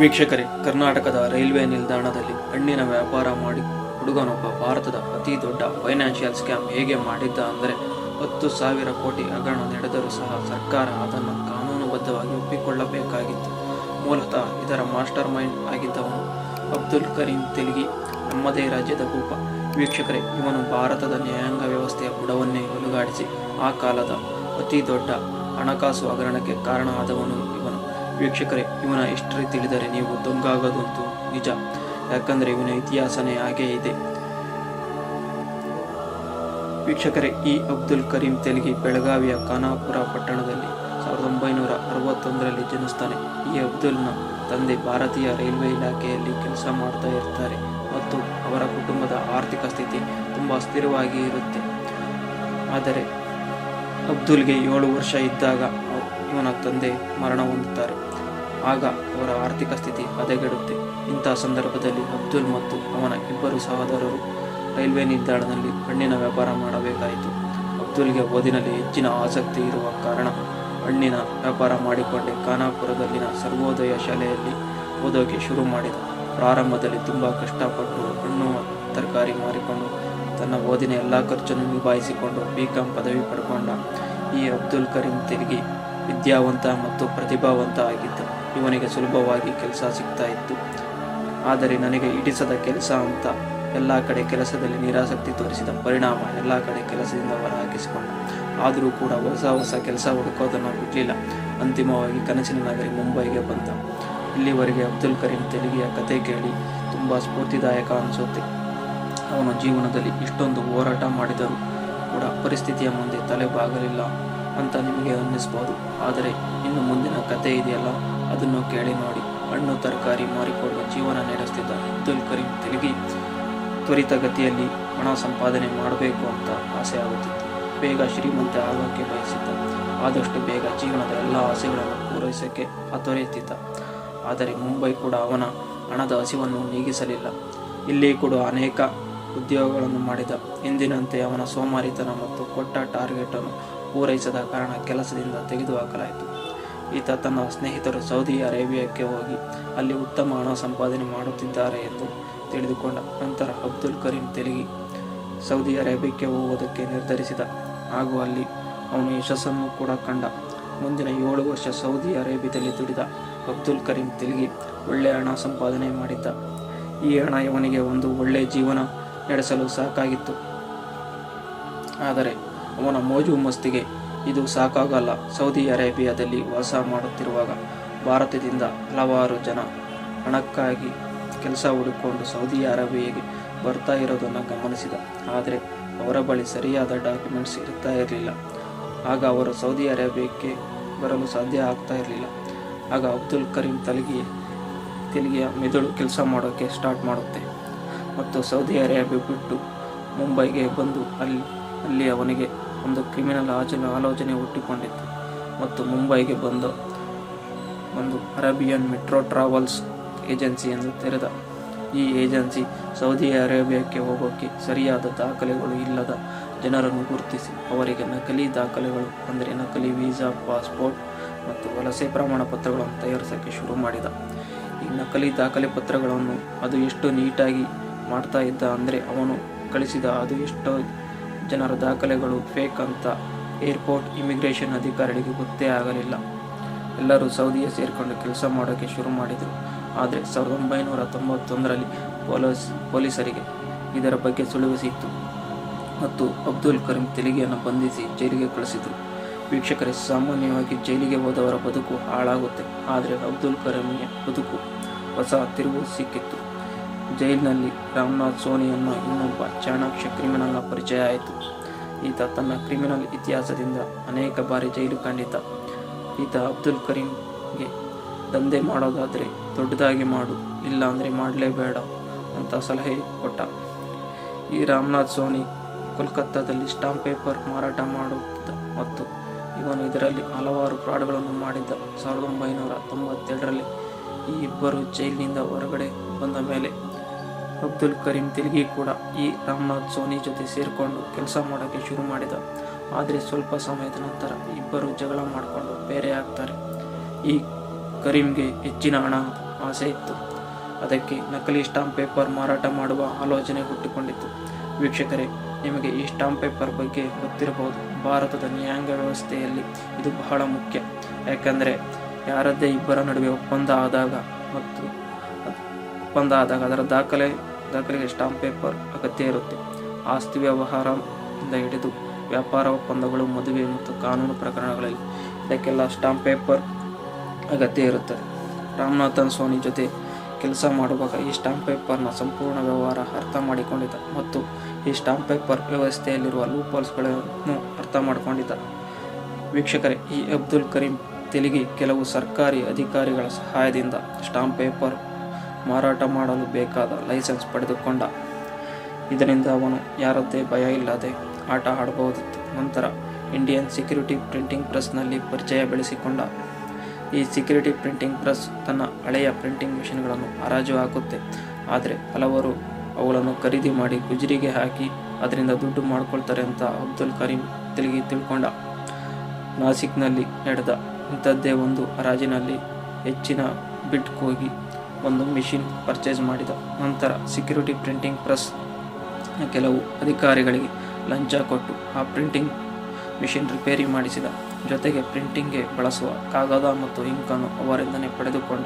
ವೀಕ್ಷಕರೇ, ಕರ್ನಾಟಕದ ರೈಲ್ವೆ ನಿಲ್ದಾಣದಲ್ಲಿ ಹಣ್ಣಿನ ವ್ಯಾಪಾರ ಮಾಡಿ ಹುಡುಗನೊಬ್ಬ ಭಾರತದ ಅತಿ ದೊಡ್ಡ ಫೈನಾನ್ಷಿಯಲ್ ಸ್ಕ್ಯಾಮ್ ಹೇಗೆ ಮಾಡಿದ್ದ ಅಂದರೆ ಹತ್ತು ಸಾವಿರ ಕೋಟಿ ಹಗರಣ ನಡೆದರೂ ಸಹ ಸರ್ಕಾರ ಅದನ್ನು ಕಾನೂನುಬದ್ಧವಾಗಿ ಒಪ್ಪಿಕೊಳ್ಳಬೇಕಾಗಿತ್ತು. ಮೂಲತಃ ಇದರ ಮಾಸ್ಟರ್ ಮೈಂಡ್ ಆಗಿದ್ದವನು ಅಬ್ದುಲ್ ಕರೀಂ ತೆಲಗಿ. ನಮ್ಮದೇ ರಾಜ್ಯದ ಭೂಪ. ವೀಕ್ಷಕರೇ, ಇವನು ಭಾರತದ ನ್ಯಾಯಾಂಗ ವ್ಯವಸ್ಥೆಯ ಬುಡವನ್ನೇ ಒಲುಗಾಡಿಸಿ ಆ ಕಾಲದ ಅತಿ ದೊಡ್ಡ ಹಣಕಾಸು ಹಗರಣಕ್ಕೆ ಕಾರಣ ಆದವನು ವೀಕ್ಷಕರೇ, ಇವನ ಹಿಸ್ಟ್ರಿ ತಿಳಿದರೆ ನೀವು ದೊಂಗಾಗೋದಂತೂ ನಿಜ. ಯಾಕಂದರೆ ಇವನ ಇತಿಹಾಸನೇ ಹಾಗೇ ಇದೆ. ವೀಕ್ಷಕರೇ, ಈ ಅಬ್ದುಲ್ ಕರೀಂ ತೆಲಗಿ ಬೆಳಗಾವಿಯ ಖಾನಾಪುರ ಪಟ್ಟಣದಲ್ಲಿ ಸಾವಿರದ ಒಂಬೈನೂರ ಅರವತ್ತೊಂದರಲ್ಲಿ ಜನಿಸ್ತಾನೆ. ಈ ಅಬ್ದುಲ್ನ ತಂದೆ ಭಾರತೀಯ ರೈಲ್ವೆ ಇಲಾಖೆಯಲ್ಲಿ ಕೆಲಸ ಮಾಡ್ತಾ ಇರ್ತಾರೆ ಮತ್ತು ಅವರ ಕುಟುಂಬದ ಆರ್ಥಿಕ ಸ್ಥಿತಿ ತುಂಬ ಸ್ಥಿರವಾಗಿ ಇರುತ್ತೆ. ಆದರೆ ಅಬ್ದುಲ್ಗೆ ಏಳು ವರ್ಷ ಇದ್ದಾಗ ಇವನ ತಂದೆ ಮರಣ ಹೊಂದುತ್ತಾರೆ. ಆಗ ಅವರ ಆರ್ಥಿಕ ಸ್ಥಿತಿ ಹದಗೆಡುತ್ತೆ. ಇಂತಹ ಸಂದರ್ಭದಲ್ಲಿ ಅಬ್ದುಲ್ ಮತ್ತು ಅವನ ಇಬ್ಬರು ಸಹೋದರರು ರೈಲ್ವೆ ನಿಲ್ದಾಣದಲ್ಲಿ ಹಣ್ಣಿನ ವ್ಯಾಪಾರ ಮಾಡಬೇಕಾಯಿತು. ಅಬ್ದುಲ್ಗೆ ಓದಿನಲ್ಲಿ ಹೆಚ್ಚಿನ ಆಸಕ್ತಿ ಇರುವ ಕಾರಣ ಹಣ್ಣಿನ ವ್ಯಾಪಾರ ಮಾಡಿಕೊಂಡೇ ಖಾನಾಪುರದಲ್ಲಿನ ಸರ್ವೋದಯ ಶಾಲೆಯಲ್ಲಿ ಓದೋಕೆ ಶುರು ಮಾಡಿದ. ಪ್ರಾರಂಭದಲ್ಲಿ ತುಂಬ ಕಷ್ಟಪಟ್ಟು ಹಣ್ಣು ತರಕಾರಿ ಮಾರಿಕೊಂಡು ತನ್ನ ಓದಿನ ಎಲ್ಲ ಖರ್ಚನ್ನು ನಿಭಾಯಿಸಿಕೊಂಡು ಬಿ ಕಾಂ ಪದವಿ ಪಡ್ಕೊಂಡ ಈ ಅಬ್ದುಲ್ ಕರೀಂ ತಿರುಗಿ ವಿದ್ಯಾವಂತ ಮತ್ತು ಪ್ರತಿಭಾವಂತ ಆಗಿದ್ದ. ಇವನಿಗೆ ಸುಲಭವಾಗಿ ಕೆಲಸ ಸಿಗ್ತಾ ಇತ್ತು. ಆದರೆ ನನಗೆ ಇಡಿಸದ ಕೆಲಸ ಅಂತ ಎಲ್ಲ ಕಡೆ ಕೆಲಸದಲ್ಲಿ ನಿರಾಸಕ್ತಿ ತೋರಿಸಿದ ಪರಿಣಾಮ ಎಲ್ಲ ಕಡೆ ಕೆಲಸದಿಂದ ಹೊರಹಾಕಿಸಿಕೊಂಡ. ಆದರೂ ಕೂಡ ಹೊಸ ಹೊಸ ಕೆಲಸ ಹುಡುಕೋದನ್ನು ಬಿಡಲಿಲ್ಲ. ಅಂತಿಮವಾಗಿ ಕನಸಿನ ನಗರಿ ಮುಂಬೈಗೆ ಬಂದ. ಇಲ್ಲಿವರೆಗೆ ಅಬ್ದುಲ್ ಕರೀಂ ತೆಲುಗಿಯ ಕತೆ ಕೇಳಿ ತುಂಬ ಸ್ಫೂರ್ತಿದಾಯಕ ಅನಿಸುತ್ತೆ ಅವನ ಜೀವನದಲ್ಲಿ ಇಷ್ಟೊಂದು ಹೋರಾಟ ಮಾಡಿದರೂ ಕೂಡ ಪರಿಸ್ಥಿತಿಯ ಮುಂದೆ ತಲೆ ಬಾಗಲಿಲ್ಲ. ಅಂತ ನಿಮಗೆ ಅನ್ನಿಸ್ಬೋದು. ಆದರೆ ಇನ್ನು ಮುಂದಿನ ಕತೆ ಇದೆಯಲ್ಲ? ಅದನ್ನು ಕೇಳಿ ನೋಡಿ. ಹಣ್ಣು, ತರಕಾರಿ ಮಾರಿಕೊಂಡು ಜೀವನ ನಡೆಸ್ತಿದ್ದ ಅಬ್ದುಲ್ ಕರೀಂ ತಿರುಗಿ ತ್ವರಿತಗತಿಯಲ್ಲಿ ಹಣ ಸಂಪಾದನೆ ಮಾಡಬೇಕು ಅಂತ ಆಸೆ ಆಗುತ್ತಿತ್ತು. ಬೇಗ ಶ್ರೀಮಂತ ಆಗೋಕ್ಕೆ ಬಯಸಿದ್ದ. ಆದಷ್ಟು ಬೇಗ ಜೀವನದ ಎಲ್ಲ ಆಸೆಗಳನ್ನು ಪೂರೈಸೋಕ್ಕೆ ಹತೊರೆಯುತ್ತಿದ್ದ ಆದರೆ ಮುಂಬೈ ಕೂಡ ಅವನ ಹಣದ ಹಸಿವನ್ನು ನೀಗಿಸಲಿಲ್ಲ. ಇಲ್ಲಿ ಕೂಡ ಅನೇಕ ಉದ್ಯೋಗಗಳನ್ನು ಮಾಡಿದ. ಎಂದಿನಂತೆ ಅವನ ಸೋಮಾರಿತನ ಮತ್ತು ಕೊಟ್ಟ ಟಾರ್ಗೆಟನ್ನು ಪೂರೈಸದ ಕಾರಣ ಕೆಲಸದಿಂದ ತೆಗೆದುಹಾಕಲಾಯಿತು. ಈತ ತನ್ನ ಸ್ನೇಹಿತರು ಸೌದಿ ಅರೇಬಿಯಾಕ್ಕೆ ಹೋಗಿ ಅಲ್ಲಿ ಉತ್ತಮ ಹಣ ಸಂಪಾದನೆ ಮಾಡುತ್ತಿದ್ದಾರೆ ಎಂದು ತಿಳಿದುಕೊಂಡ ನಂತರ ಅಬ್ದುಲ್ ಕರೀಂ ತೆಲುಗಿ ಸೌದಿ ಅರೇಬಿಯಾಕ್ಕೆ ಹೋಗುವುದಕ್ಕೆ ನಿರ್ಧರಿಸಿದ. ಹಾಗೂ ಅಲ್ಲಿ ಅವನು ಯಶಸ್ಸನ್ನು ಕೂಡ ಕಂಡ. ಮುಂದಿನ ಏಳು ವರ್ಷ ಸೌದಿ ಅರೇಬಿಯಾದಲ್ಲಿ ದುಡಿದ ಅಬ್ದುಲ್ ಕರೀಂ ತೆಲುಗಿ ಒಳ್ಳೆಯ ಹಣ ಸಂಪಾದನೆ ಮಾಡಿದ್ದ. ಈ ಹಣ ಇವನಿಗೆ ಒಂದು ಒಳ್ಳೆಯ ಜೀವನ ನಡೆಸಲು ಸಾಕಾಗಿತ್ತು. ಆದರೆ ಅವನ ಮೋಜು ಮಸ್ತಿಗೆ. ಇದು ಸಾಕಾಗಲ್ಲ. ಸೌದಿ ಅರೇಬಿಯಾದಲ್ಲಿ ವಾಸ ಮಾಡುತ್ತಿರುವಾಗ ಭಾರತದಿಂದ ಹಲವಾರು ಜನ ಹಣಕ್ಕಾಗಿ ಕೆಲಸ ಹುಡುಕೊಂಡು ಸೌದಿ ಅರೇಬಿಯಾಗೆ ಬರ್ತಾ ಇರೋದನ್ನು ಗಮನಿಸಿದ. ಆದರೆ ಅವರ ಬಳಿ ಸರಿಯಾದ ಡಾಕ್ಯುಮೆಂಟ್ಸ್ ಇರ್ತಾ ಇರಲಿಲ್ಲ. ಆಗ ಅವರು ಸೌದಿ ಅರೇಬಿಯಾಕ್ಕೆ ಬರಲು ಸಾಧ್ಯ ಆಗ್ತಾ ಇರಲಿಲ್ಲ. ಆಗ ಅಬ್ದುಲ್ ಕರೀಂ ತಲಗಿ ತೆಲಿಗೆಯ ಮೆದುಳು ಕೆಲಸ ಮಾಡೋಕ್ಕೆ ಸ್ಟಾರ್ಟ್ ಮಾಡುತ್ತೆ. ಮತ್ತು ಸೌದಿ ಅರೇಬಿಯಾ ಬಿಟ್ಟು ಮುಂಬೈಗೆ ಬಂದು ಅಲ್ಲಿ ಅಲ್ಲಿ ಅವನಿಗೆ ಒಂದು ಕ್ರಿಮಿನಲ್ ಆಚಲು ಆಲೋಚನೆ ಹುಟ್ಟಿಕೊಂಡಿತ್ತು. ಮತ್ತು ಮುಂಬೈಗೆ ಬಂದು ಒಂದು ಅರೇಬಿಯನ್ ಮೆಟ್ರೋ ಟ್ರಾವೆಲ್ಸ್ ಏಜೆನ್ಸಿಯನ್ನು ತೆರೆದ. ಈ ಏಜೆನ್ಸಿ ಸೌದಿ ಅರೇಬಿಯಾಕ್ಕೆ ಹೋಗೋಕ್ಕೆ ಸರಿಯಾದ ದಾಖಲೆಗಳು ಇಲ್ಲದ ಜನರನ್ನು ಗುರುತಿಸಿ. ಅವರಿಗೆ ನಕಲಿ ದಾಖಲೆಗಳು, ಅಂದರೆ ನಕಲಿ ವೀಸಾ, ಪಾಸ್ಪೋರ್ಟ್ ಮತ್ತು ವಲಸೆ ಪ್ರಮಾಣ ಪತ್ರಗಳನ್ನು ತಯಾರಿಸೋಕ್ಕೆ ಶುರು ಮಾಡಿದ. ಈ ನಕಲಿ ದಾಖಲೆ ಪತ್ರಗಳನ್ನು ಅದು ಎಷ್ಟು ನೀಟಾಗಿ ಮಾಡ್ತಾ ಇದ್ದ ಅಂದರೆ ಅವನು ಕಳಿಸಿದ ಅದು ಎಷ್ಟೋ ಜನರ ದಾಖಲೆಗಳು ಫೇಕ್ ಅಂತ ಏರ್ಪೋರ್ಟ್ ಇಮಿಗ್ರೇಷನ್ ಅಧಿಕಾರಿಗಳಿಗೆ ಗೊತ್ತೇ ಆಗಲಿಲ್ಲ. ಎಲ್ಲರೂ ಸೌದಿಯ ಸೇರಿಕೊಂಡು ಕೆಲಸ ಮಾಡೋಕ್ಕೆ ಶುರು ಮಾಡಿದರು. ಆದರೆ ಸಾವಿರದ ಒಂಬೈನೂರ ತೊಂಬತ್ತೊಂದರಲ್ಲಿ ಪೊಲೀಸ್, ಪೊಲೀಸರಿಗೆ ಇದರ ಬಗ್ಗೆ ಸುಳಿವು ಸಿಕ್ತು ಮತ್ತು ಅಬ್ದುಲ್ ಕರೀಂ ತೆಲಿಗೆಯನ್ನು ಬಂಧಿಸಿ ಜೈಲಿಗೆ ಕಳಿಸಿದರು. ವೀಕ್ಷಕರೇ, ಸಾಮಾನ್ಯವಾಗಿ ಜೈಲಿಗೆ ಹೋದವರ ಬದುಕು ಹಾಳಾಗುತ್ತೆ. ಆದರೆ ಅಬ್ದುಲ್ ಕರೀಂಗೆ ಬದುಕು ಹೊಸ ತಿರುವು ಸಿಕ್ಕಿತ್ತು. ಜೈಲಿನಲ್ಲಿ ರಾಮನಾಥ್ ಸೋನಿ ಅನ್ನೋ ಇನ್ನೊಬ್ಬ ಚಾಣಾಕ್ಷ ಕ್ರಿಮಿನಲ್ನ ಪರಿಚಯ ಆಯಿತು. ಈತ ತನ್ನ ಕ್ರಿಮಿನಲ್ ಇತಿಹಾಸದಿಂದ ಅನೇಕ ಬಾರಿ ಜೈಲು ಕಂಡಿದ್ದ ಈತ ಅಬ್ದುಲ್ ಕರೀಂಗೆ ದಂಧೆ ಮಾಡೋದಾದರೆ ದೊಡ್ಡದಾಗಿ ಮಾಡು, ಇಲ್ಲ ಅಂದರೆ ಮಾಡಲೇಬೇಡ ಅಂತ ಸಲಹೆ ಕೊಟ್ಟ. ಈ ರಾಮನಾಥ್ ಸೋನಿ ಕೋಲ್ಕತ್ತಾದಲ್ಲಿ ಸ್ಟಾಂಪ್ ಪೇಪರ್ ಮಾರಾಟ ಮಾಡುತ್ತಿದ್ದ ಮತ್ತು ಇವನು ಇದರಲ್ಲಿ ಹಲವಾರು ಫ್ರಾಡ್ಗಳನ್ನು ಮಾಡಿದ್ದ. ಸಾವಿರದ ಒಂಬೈನೂರ ತೊಂಬತ್ತೆರಡರಲ್ಲಿ ಈ ಇಬ್ಬರು ಜೈಲಿನಿಂದ ಹೊರಗಡೆ ಬಂದ ಮೇಲೆ ಅಬ್ದುಲ್ ಕರೀಂ ತಿರುಗಿ ಕೂಡ ಈ ರಾಮನಾಥ್ ಸೋನಿ ಜೊತೆ ಸೇರಿಕೊಂಡು ಕೆಲಸ ಮಾಡೋಕ್ಕೆ ಶುರು ಮಾಡಿದ. ಆದರೆ ಸ್ವಲ್ಪ ಸಮಯದ ನಂತರ ಇಬ್ಬರು ಜಗಳ ಮಾಡಿಕೊಂಡು ಬೇರೆ ಆಗ್ತಾರೆ. ಈ ಕರೀಂಗೆ ಹೆಚ್ಚಿನ ಹಣ ಆಸೆ ಇತ್ತು. ಅದಕ್ಕೆ ನಕಲಿ ಸ್ಟಾಂಪ್ ಪೇಪರ್ ಮಾರಾಟ ಮಾಡುವ ಆಲೋಚನೆ ಹುಟ್ಟಿಕೊಂಡಿತ್ತು. ವೀಕ್ಷಕರೇ, ನಿಮಗೆ ಈ ಸ್ಟಾಂಪ್ ಪೇಪರ್ ಬಗ್ಗೆ ಗೊತ್ತಿರಬಹುದು. ಭಾರತದ ನ್ಯಾಯಾಂಗ ವ್ಯವಸ್ಥೆಯಲ್ಲಿ ಇದು ಬಹಳ ಮುಖ್ಯ. ಯಾಕಂದರೆ ಯಾರದ್ದೇ ಇಬ್ಬರ ನಡುವೆ ಒಪ್ಪಂದ ಆದಾಗ ಮತ್ತು ಒಪ್ಪಂದ ಆದಾಗ ಅದರ ದಾಖಲೆ ದಾಖಲೆಗೆ ಸ್ಟಾಂಪ್ ಪೇಪರ್ ಅಗತ್ಯ ಇರುತ್ತೆ. ಆಸ್ತಿ ವ್ಯವಹಾರದಿಂದ ಹಿಡಿದು ವ್ಯಾಪಾರ ಒಪ್ಪಂದಗಳು, ಮದುವೆ ಮತ್ತು ಕಾನೂನು ಪ್ರಕರಣಗಳಲ್ಲಿ ಇದಕ್ಕೆಲ್ಲ ಸ್ಟಾಂಪ್ ಪೇಪರ್ ಅಗತ್ಯ ಇರುತ್ತದೆ ರಾಮನಾಥನ್ ಸೋನಿ ಜೊತೆ ಕೆಲಸ ಮಾಡುವಾಗ ಈ ಸ್ಟಾಂಪ್ ಪೇಪರ್ನ ಸಂಪೂರ್ಣ ವ್ಯವಹಾರ ಅರ್ಥ ಮಾಡಿಕೊಂಡಿದ್ದ ಮತ್ತು ಈ ಸ್ಟಾಂಪ್ ಪೇಪರ್ ವ್ಯವಸ್ಥೆಯಲ್ಲಿರುವ ಲೂಪಲ್ಸ್ಗಳನ್ನು ಅರ್ಥ ಮಾಡಿಕೊಂಡಿದ್ದ. ವೀಕ್ಷಕರೇ, ಈ ಅಬ್ದುಲ್ ಕರೀಂ ತೆಲುಗಿ ಕೆಲವು ಸರ್ಕಾರಿ ಅಧಿಕಾರಿಗಳ ಸಹಾಯದಿಂದ ಸ್ಟಾಂಪ್ ಪೇಪರ್ ಮಾರಾಟ ಮಾಡಲು ಬೇಕಾದ ಲೈಸೆನ್ಸ್ ಪಡೆದುಕೊಂಡ. ಇದರಿಂದ ಅವನು ಯಾರದ್ದೇ ಭಯ ಇಲ್ಲದೆ ಆಟ ಆಡಬಹುದಿತ್ತು ನಂತರ ಇಂಡಿಯನ್ ಸೆಕ್ಯೂರಿಟಿ ಪ್ರಿಂಟಿಂಗ್ ಪ್ರೆಸ್ನಲ್ಲಿ ಪರಿಚಯ ಬೆಳೆಸಿಕೊಂಡ. ಈ ಸೆಕ್ಯೂರಿಟಿ ಪ್ರಿಂಟಿಂಗ್ ಪ್ರೆಸ್ ತನ್ನ ಹಳೆಯ ಪ್ರಿಂಟಿಂಗ್ ಮಿಷಿನ್ಗಳನ್ನು ಹರಾಜು ಹಾಕುತ್ತೆ. ಆದರೆ ಹಲವರು ಅವುಗಳನ್ನು ಖರೀದಿ ಮಾಡಿ ಗುಜರಿಗೆ ಹಾಕಿ ಅದರಿಂದ ದುಡ್ಡು ಮಾಡ್ಕೊಳ್ತಾರೆ ಅಂತ ಅಬ್ದುಲ್ ಕರೀಂ ತಿರುಗಿ ತಿಳ್ಕೊಂಡ. ನಾಸಿಕ್ನಲ್ಲಿ ನಡೆದ ಇಂಥದ್ದೇ ಒಂದು ಹರಾಜಿನಲ್ಲಿ ಹೆಚ್ಚಿನ ಬಿಟ್ ಹೋಗಿ ಒಂದು ಮಿಷಿನ್ ಪರ್ಚೇಸ್ ಮಾಡಿದ. ನಂತರ ಸೆಕ್ಯೂರಿಟಿ ಪ್ರಿಂಟಿಂಗ್ ಪ್ರೆಸ್ ಕೆಲವು ಅಧಿಕಾರಿಗಳಿಗೆ ಲಂಚ ಕೊಟ್ಟು ಆ ಪ್ರಿಂಟಿಂಗ್ ಮಿಷಿನ್ ರಿಪೇರಿ ಮಾಡಿಸಿದ. ಜೊತೆಗೆ ಪ್ರಿಂಟಿಂಗ್ಗೆ ಬಳಸುವ ಕಾಗದ ಮತ್ತು ಇಂಕನ್ನು ಅವರಿಂದನೇ ಪಡೆದುಕೊಂಡ.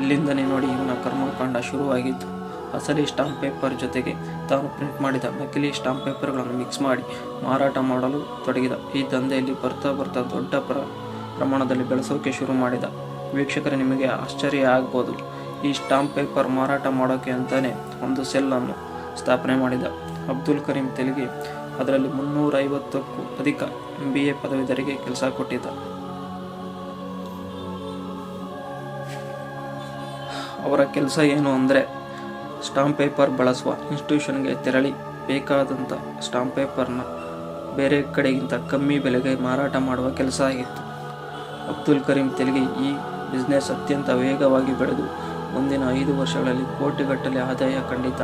ಇಲ್ಲಿಂದನೇ ನೋಡಿ ಇವನ ಕರ್ಮಕಾಂಡ ಶುರುವಾಗಿದ್ದು ಅಸಲಿ ಸ್ಟಾಂಪ್ ಪೇಪರ್ ಜೊತೆಗೆ ತಾನು ಪ್ರಿಂಟ್ ಮಾಡಿದ ನಕಲಿ ಸ್ಟಾಂಪ್ ಪೇಪರ್ಗಳನ್ನು ಮಿಕ್ಸ್ ಮಾಡಿ ಮಾರಾಟ ಮಾಡಲು ತೊಡಗಿದ. ಈ ದಂಧೆಯಲ್ಲಿ ಬರ್ತಾ ಬರ್ತಾ ದೊಡ್ಡ ಪ್ರ, ಪ್ರಮಾಣದಲ್ಲಿ ಬೆಳೆಸೋಕೆ ಶುರು ಮಾಡಿದ. ವೀಕ್ಷಕರು, ನಿಮಗೆ ಆಶ್ಚರ್ಯ ಆಗ್ಬೋದು. ಈ ಸ್ಟಾಂಪ್ ಪೇಪರ್ ಮಾರಾಟ ಮಾಡೋಕೆ ಅಂತಾನೆ ಒಂದು ಸೆಲ್ಲನ್ನು ಸ್ಥಾಪನೆ ಮಾಡಿದ. ಅಬ್ದುಲ್ ಕರೀಂ ತೆಲಿಗೆ ಅದರಲ್ಲಿ ಮುನ್ನೂರೈವತ್ತಕ್ಕೂ ಅಧಿಕ ಎಂ ಬಿ ಎ ಪದವೀಧರಿಗೆ ಕೆಲಸ ಕೊಟ್ಟಿದ್ದ. ಅವರ ಕೆಲಸ ಏನು ಅಂದರೆ ಸ್ಟಾಂಪ್ ಪೇಪರ್ ಬಳಸುವ ಇನ್ಸ್ಟಿಟ್ಯೂಷನ್ಗೆ ತೆರಳಿ ಬೇಕಾದಂಥ ಸ್ಟಾಂಪ್ ಪೇಪರ್ನ ಬೇರೆ ಕಡೆಗಿಂತ ಕಮ್ಮಿ ಬೆಲೆಗೆ ಮಾರಾಟ ಮಾಡುವ ಕೆಲಸ ಆಗಿತ್ತು. ಅಬ್ದುಲ್ ಕರೀಂ ತೆಲಿಗೆ ಈ ಬಿಸ್ನೆಸ್ ಅತ್ಯಂತ ವೇಗವಾಗಿ ಬೆಳೆದು ಮುಂದಿನ ಐದು ವರ್ಷಗಳಲ್ಲಿ ಕೋಟಿಗಟ್ಟಲೆ ಆದಾಯ ಖಂಡಿತ.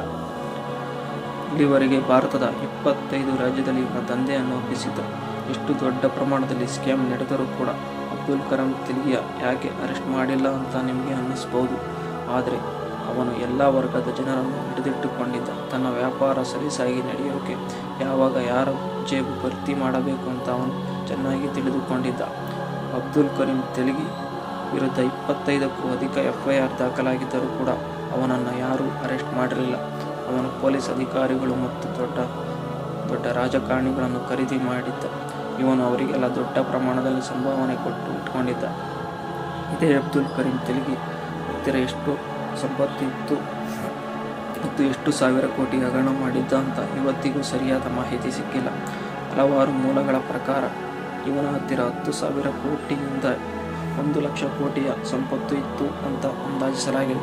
ಇಲ್ಲಿವರೆಗೆ ಭಾರತದ ಇಪ್ಪತ್ತೈದು ರಾಜ್ಯದಲ್ಲಿ ದಂಧೆಯನ್ನು ಒಪ್ಪಿಸಿತು ಇಷ್ಟು ದೊಡ್ಡ ಪ್ರಮಾಣದಲ್ಲಿ ಸ್ಕ್ಯಾಮ್ ನಡೆದರೂ ಕೂಡ ಅಬ್ದುಲ್ ಕಲಾಂ ತಿಲಿಯ ಯಾಕೆ ಅರೆಸ್ಟ್ ಮಾಡಿಲ್ಲ ಅಂತ ನಿಮಗೆ ಅನ್ನಿಸ್ಬೋದು. ಆದರೆ ಅವನು ಎಲ್ಲ ವರ್ಗದ ಜನರನ್ನು ಹಿಡಿದಿಟ್ಟುಕೊಂಡಿದ್ದ. ತನ್ನ ವ್ಯಾಪಾರ ಸಲೀಸಾಗಿ ನಡೆಯೋಕೆ ಯಾವಾಗ ಯಾರ ಜೇಬು ಭರ್ತಿ ಮಾಡಬೇಕು ಅಂತ ಅವನು ಚೆನ್ನಾಗಿ ತಿಳಿದುಕೊಂಡಿದ್ದ. ಅಬ್ದುಲ್ ಕರೀಂ ತೆಲಿಗಿ ವಿರುದ್ಧ ಇಪ್ಪತ್ತೈದಕ್ಕೂ ಅಧಿಕ ಎಫ್ಐಆರ್ ದಾಖಲಾಗಿದ್ದರೂ ಕೂಡ ಅವನನ್ನು ಯಾರೂ ಅರೆಸ್ಟ್ ಮಾಡಿರಲಿಲ್ಲ. ಅವನು ಪೊಲೀಸ್ ಅಧಿಕಾರಿಗಳು ಮತ್ತು ದೊಡ್ಡ ದೊಡ್ಡ ರಾಜಕಾರಣಿಗಳನ್ನು ಖರೀದಿ ಮಾಡಿದ್ದ. ಇವನು ಅವರಿಗೆಲ್ಲ ದೊಡ್ಡ ಪ್ರಮಾಣದಲ್ಲಿ ಸಂಭಾವನೆ ಕೊಟ್ಟು ಇಟ್ಕೊಂಡಿದ್ದ. ಇದೇ ಅಬ್ದುಲ್ ಕರೀಂ ತೆಲುಗಿ ಹತ್ತಿರ ಎಷ್ಟು ಸಂಪತ್ತು ಇತ್ತು ಮತ್ತು ಎಷ್ಟು ಸಾವಿರ ಕೋಟಿ ಹಗರಣ ಮಾಡಿದ್ದ ಅಂತ ಇವತ್ತಿಗೂ ಸರಿಯಾದ ಮಾಹಿತಿ ಸಿಕ್ಕಿಲ್ಲ. ಹಲವಾರು ಮೂಲಗಳ ಪ್ರಕಾರ ಇವನ ಹತ್ತಿರ ಹತ್ತು ಸಾವಿರ ಕೋಟಿಯಿಂದ ಒಂದು ಲಕ್ಷ ಕೋಟಿಯ ಸಂಪತ್ತು ಇತ್ತು ಅಂತ ಅಂದಾಜಿಸಲಾಗಿದೆ.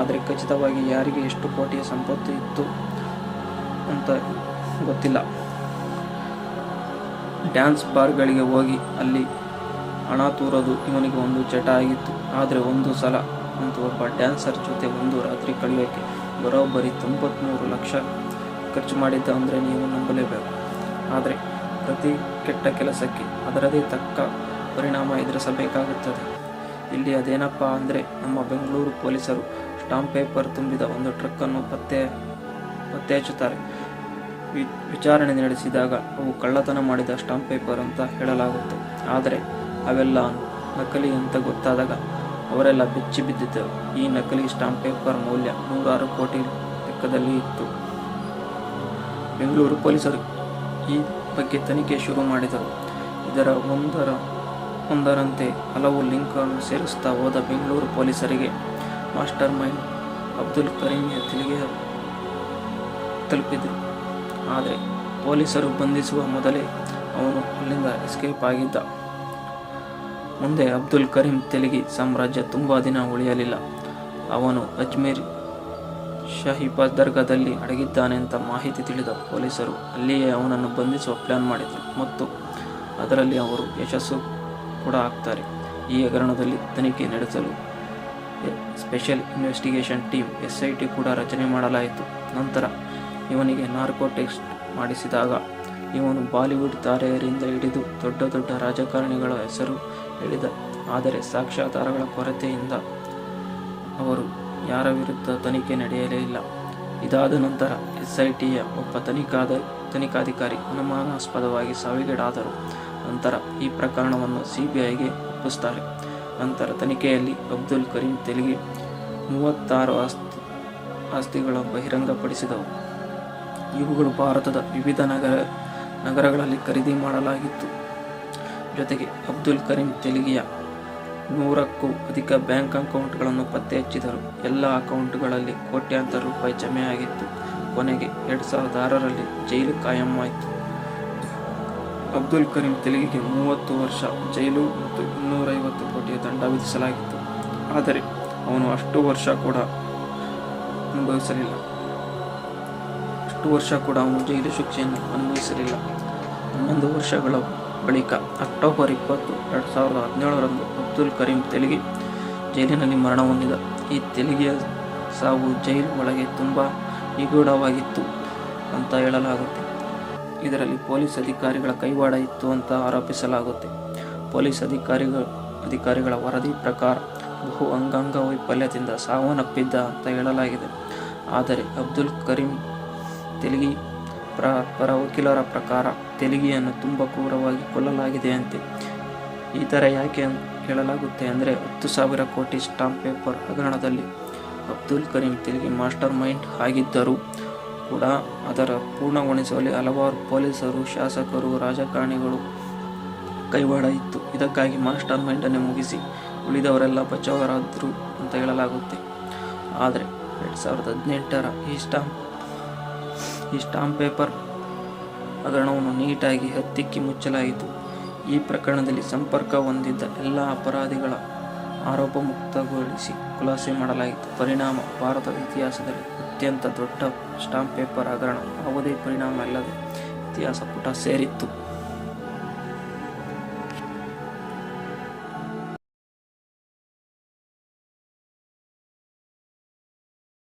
ಆದರೆ ಖಚಿತವಾಗಿ ಯಾರಿಗೆ ಎಷ್ಟು ಕೋಟಿಯ ಸಂಪತ್ತು ಇತ್ತು ಅಂತ ಗೊತ್ತಿಲ್ಲ. ಡ್ಯಾನ್ಸ್ ಬಾರ್ಗಳಿಗೆ ಹೋಗಿ ಅಲ್ಲಿ ಹಣ ತೂರೋದು ಇವನಿಗೆ ಒಂದು ಚಟ ಆಗಿತ್ತು. ಆದರೆ ಒಂದು ಸಲ ಅಂತ ಒಬ್ಬ ಡ್ಯಾನ್ಸರ್ ಜೊತೆ ಒಂದು ರಾತ್ರಿ ಕಳೆಯೋಕ್ಕೆ ಬರೋಬ್ಬರಿ ತೊಂಬತ್ತ್ಮೂರು ಲಕ್ಷ ಖರ್ಚು ಮಾಡಿದ್ದ ಅಂದರೆ ನೀವು ನಂಬಲೇಬೇಕು. ಆದರೆ ಪ್ರತಿ ಕೆಟ್ಟ ಕೆಲಸಕ್ಕೆ ಅದರದೇ ತಕ್ಕ ಪರಿಣಾಮ ಎದುರಿಸಬೇಕಾಗುತ್ತದೆ. ಇಲ್ಲಿ ಅದೇನಪ್ಪ ಅಂದರೆ ನಮ್ಮ ಬೆಂಗಳೂರು ಪೊಲೀಸರು ಸ್ಟಾಂಪ್ ಪೇಪರ್ ತುಂಬಿದ ಒಂದು ಟ್ರಕ್ಕನ್ನು ಪತ್ತೆ ಪತ್ತೆ ಹಚ್ಚುತ್ತಾರೆ. ವಿಚಾರಣೆ ನಡೆಸಿದಾಗ ಅವು ಕಳ್ಳತನ ಮಾಡಿದ ಸ್ಟಾಂಪ್ ಪೇಪರ್ ಅಂತ ಹೇಳಲಾಗುತ್ತೆ. ಆದರೆ ಅವೆಲ್ಲ ನಕಲಿ ಅಂತ ಗೊತ್ತಾದಾಗ ಅವರೆಲ್ಲ ಬೆಚ್ಚಿ ಬಿದ್ದಿದ್ದರು. ಈ ನಕಲಿ ಸ್ಟಾಂಪ್ ಪೇಪರ್ ಮೌಲ್ಯ ನೂರಾರು ಕೋಟಿ ಲೆಕ್ಕದಲ್ಲಿ ಇತ್ತು. ಬೆಂಗಳೂರು ಪೊಲೀಸರು ಈ ಬಗ್ಗೆ ತನಿಖೆ ಶುರು ಮಾಡಿದರು. ಇದರ ಒಂದರ ಒಂದರಂತೆ ಹಲವು ಲಿಂಕ್ಗಳನ್ನು ಸೇರಿಸುತ್ತಾ ಹೋದ ಬೆಂಗಳೂರು ಪೊಲೀಸರಿಗೆ ಮಾಸ್ಟರ್ ಮೈಂಡ್ ಅಬ್ದುಲ್ ಕರೀಂ ತೆಲಿಗೆ ತಲುಪಿದರು. ಆದರೆ ಪೊಲೀಸರು ಬಂಧಿಸುವ ಮೊದಲೇ ಅವನು ಅಲ್ಲಿಂದ ಎಸ್ಕೇಪ್ ಆಗಿದ್ದ. ಮುಂದೆ ಅಬ್ದುಲ್ ಕರೀಂ ತೆಲಿಗಿ ಸಾಮ್ರಾಜ್ಯ ತುಂಬ ದಿನ ಉಳಿಯಲಿಲ್ಲ. ಅವನು ಅಜ್ಮೀರ್ ಶಾಹಿಬಾದ್ ದರ್ಗಾದಲ್ಲಿ ಅಡಗಿದ್ದಾನೆ ಅಂತ ಮಾಹಿತಿ ತಿಳಿದ ಪೊಲೀಸರು ಅಲ್ಲಿಯೇ ಅವನನ್ನು ಬಂಧಿಸುವ ಪ್ಲಾನ್ ಮಾಡಿದರು ಮತ್ತು ಅದರಲ್ಲಿ ಅವರು ಯಶಸ್ಸು ಕೂಡ ಹಾಕ್ತಾರೆ ಈ ಹಗರಣದಲ್ಲಿ ತನಿಖೆ ನಡೆಸಲು special investigation team S I T ಕೂಡ ರಚನೆ ಮಾಡಲಾಯಿತು. ನಂತರ ಇವನಿಗೆ ನಾರ್ಕೋ ಟೆಸ್ಟ್ ಮಾಡಿಸಿದಾಗ ಇವನು ಬಾಲಿವುಡ್ ತಾರೆಯರಿಂದ ಹಿಡಿದು ದೊಡ್ಡ ದೊಡ್ಡ ರಾಜಕಾರಣಿಗಳ ಹೆಸರು ಹೇಳಿದ. ಆದರೆ ಸಾಕ್ಷ್ಯಾಧಾರಗಳ ಕೊರತೆಯಿಂದ ಅವರು ಯಾರ ವಿರುದ್ಧ ತನಿಖೆ ನಡೆಯಲೇ ಇಲ್ಲ. ಇದಾದ ನಂತರ ಎಸ್ಐಟಿಯ ಒಬ್ಬ ತನಿಖಾದ, ತನಿಖಾಧಿಕಾರಿ ಅನುಮಾನಾಸ್ಪದವಾಗಿ ಸಾವಿಗೀಡಾದರು. ನಂತರ ಈ ಪ್ರಕರಣವನ್ನು ಸಿಬಿಐಗೆ ಒಪ್ಪಿಸುತ್ತಾರೆ. ನಂತರ ತನಿಖೆಯಲ್ಲಿ ಅಬ್ದುಲ್ ಕರೀಂ ತೆಲಿಗೆ ಮೂವತ್ತಾರು ಆಸ್ತಿ, ಆಸ್ತಿಗಳ ಬಹಿರಂಗಪಡಿಸಿದವು. ಇವುಗಳು ಭಾರತದ ವಿವಿಧ ನಗರ, ನಗರಗಳಲ್ಲಿ ಖರೀದಿ ಮಾಡಲಾಗಿತ್ತು. ಜೊತೆಗೆ ಅಬ್ದುಲ್ ಕರೀಂ ತೆಲಿಗೆಯ ನೂರಕ್ಕೂ ಅಧಿಕ ಬ್ಯಾಂಕ್ ಅಕೌಂಟ್ಗಳನ್ನು ಪತ್ತೆ ಹಚ್ಚಿದರು ಎಲ್ಲ ಅಕೌಂಟ್ಗಳಲ್ಲಿ ಕೋಟ್ಯಾಂತರ ರೂಪಾಯಿ ಜಮೆಯಾಗಿತ್ತು. ಕೊನೆಗೆ ಎರಡು ಸಾವಿರದ ಆರರಲ್ಲಿ ಜೈಲು ಕಾಯಂ ಆಯಿತು. ಅಬ್ದುಲ್ ಕರೀಂ ತೆಲುಗಿಗೆ ಮೂವತ್ತು ವರ್ಷ ಜೈಲು ಮತ್ತು ಇನ್ನೂರೈವತ್ತು ಕೋಟಿಯ ದಂಡ ವಿಧಿಸಲಾಗಿತ್ತು. ಆದರೆ ಅವನು ಅಷ್ಟು ವರ್ಷ ಕೂಡ ಅನುಭವಿಸಲಿಲ್ಲ. ಅಷ್ಟು ವರ್ಷ ಕೂಡ ಅವನು ಜೈಲು ಶಿಕ್ಷೆಯನ್ನು ಅನುಭವಿಸಲಿಲ್ಲ. ಹನ್ನೊಂದು ವರ್ಷಗಳ ಬಳಿಕ ಅಕ್ಟೋಬರ್ ಇಪ್ಪತ್ತು, ಎರಡು ಸಾವಿರದ ಹದಿನೇಳರಂದು ಅಬ್ದುಲ್ ಕರೀಂ ತೆಲುಗಿ ಜೈಲಿನಲ್ಲಿ ಮರಣ ಹೊಂದಿದ. ಈ ತೆಲುಗಿಯ ಸಾವು ಜೈಲು ಒಳಗೆ ತುಂಬ ನಿಗೂಢವಾಗಿತ್ತು ಅಂತ ಹೇಳಲಾಗುತ್ತೆ. ಇದರಲ್ಲಿ ಪೊಲೀಸ್ ಅಧಿಕಾರಿಗಳ ಕೈವಾಡ ಇತ್ತು ಅಂತ ಆರೋಪಿಸಲಾಗುತ್ತೆ. ಪೊಲೀಸ್ ಅಧಿಕಾರಿಗಳ ಅಧಿಕಾರಿಗಳ ವರದಿ ಪ್ರಕಾರ ಬಹು ಅಂಗಾಂಗ ವೈಫಲ್ಯದಿಂದ ಸಾವನ್ನಪ್ಪಿದ್ದ ಅಂತ ಹೇಳಲಾಗಿದೆ. ಆದರೆ ಅಬ್ದುಲ್ ಕರೀಂ ತೆಲುಗಿ ಪ್ರ, ಪರ ವಕೀಲರ ಪ್ರಕಾರ ತೆಲುಗಿಯನ್ನು ತುಂಬ ಕ್ರೂರವಾಗಿ ಕೊಲ್ಲಲಾಗಿದೆಯಂತೆ ಈ ಥರ ಯಾಕೆ ಹೇಳಲಾಗುತ್ತೆ ಅಂದರೆ ಹತ್ತು ಸಾವಿರ ಕೋಟಿ ಸ್ಟಾಂಪ್ ಪೇಪರ್ ಹಗರಣದಲ್ಲಿ ಅಬ್ದುಲ್ ಕರೀಂ ತೆಲಗಿ ಮಾಸ್ಟರ್ ಮೈಂಡ್ ಆಗಿದ್ದರೂ ಕೂಡ ಅದರ ಪೂರ್ಣಗೊಳಿಸುವಲ್ಲಿ ಹಲವಾರು ಪೊಲೀಸರು, ಶಾಸಕರು, ರಾಜಕಾರಣಿಗಳು ಕೈವಾಡ ಇತ್ತು ಇದಕ್ಕಾಗಿ ಮಾಸ್ಟರ್ ಮೈಂಡನ್ನು ಮುಗಿಸಿ ಉಳಿದವರೆಲ್ಲ ಬಚಾವರಾದರು ಅಂತ ಹೇಳಲಾಗುತ್ತೆ. ಆದರೆ ಎರಡು ಸಾವಿರದ ಹದಿನೆಂಟರ ಈ ಸ್ಟಾಂಪ್ ಈ ಸ್ಟಾಂಪ್ ಪೇಪರ್ ಹಗರಣವನ್ನು ನೀಟಾಗಿ ಹತ್ತಿಕ್ಕಿ ಮುಚ್ಚಲಾಯಿತು. ಈ ಪ್ರಕರಣದಲ್ಲಿ ಸಂಪರ್ಕ ಹೊಂದಿದ್ದ ಎಲ್ಲ ಅಪರಾಧಿಗಳ ಆರೋಪ ಮುಕ್ತಗೊಳಿಸಿ ಖುಲಾಸೆ ಮಾಡಲಾಯಿತು. ಪರಿಣಾಮ ಭಾರತದ ಇತಿಹಾಸದಲ್ಲಿ ಅತ್ಯಂತ ದೊಡ್ಡ ಸ್ಟಾಂಪ್ ಪೇಪರ್ ಹಗರಣ. ಯಾವುದೇ ಪರಿಣಾಮ ಇಲ್ಲದೆ ಇತಿಹಾಸ ಪುಟ ಸೇರಿತ್ತು.